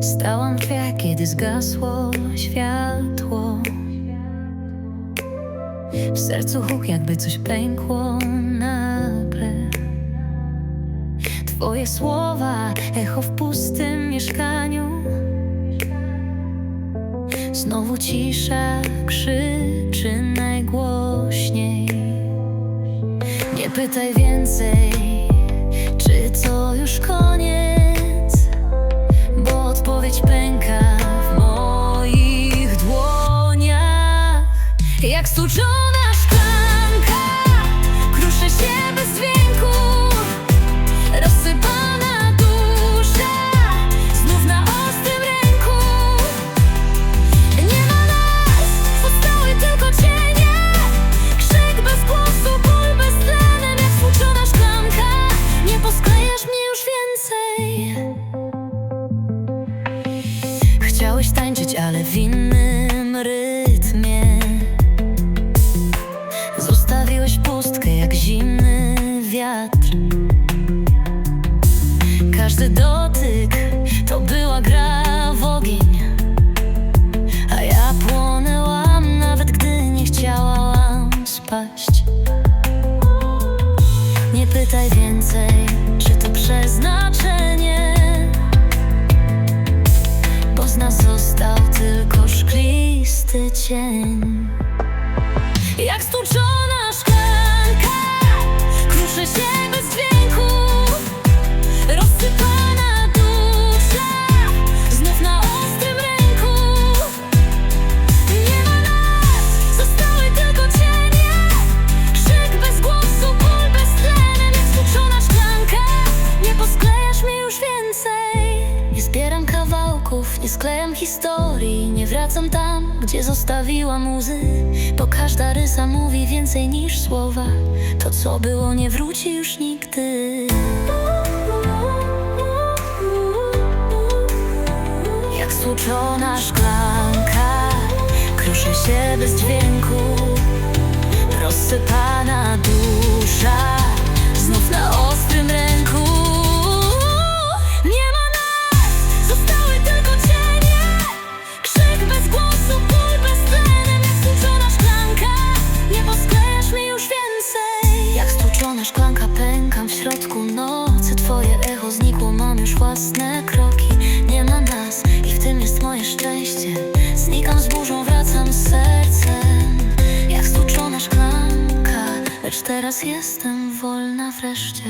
Stałam w kiedy zgasło światło. W sercu huk, jakby coś pękło nagle. Twoje słowa, echo w pustym mieszkaniu. Znowu cisza krzyczy najgłośniej. Nie pytaj więcej, czy to już koniec Jak stuczona szklanka. Kruszę się bez dźwięku. Rozsypana dusza. Znów na ostrym ręku. Nie ma nas, zostały tylko cienie. Krzyk bez głosu, ból beztlenem Jak stłuczona szklanka. Nie posklejasz mnie już więcej. Chciałeś tańczyć, ale w innym rytmie Każdy dotyk to była gra w ogień a ja płonęłam, nawet gdy nie chciałam spaść. Nie pytaj więcej, czy to przeznaczenie, nie sklejam historii Nie wracam tam, gdzie zostawiła muzy. Bo każda rysa mówi więcej niż słowa. To co było nie wróci już nigdy. Jak stłuczona szklanka Kruszę się bez dźwięku. Rozsypana szczęście. Znikam z burzą, wracam z sercem. Jak stłuczona szklanka Lecz teraz jestem wolna wreszcie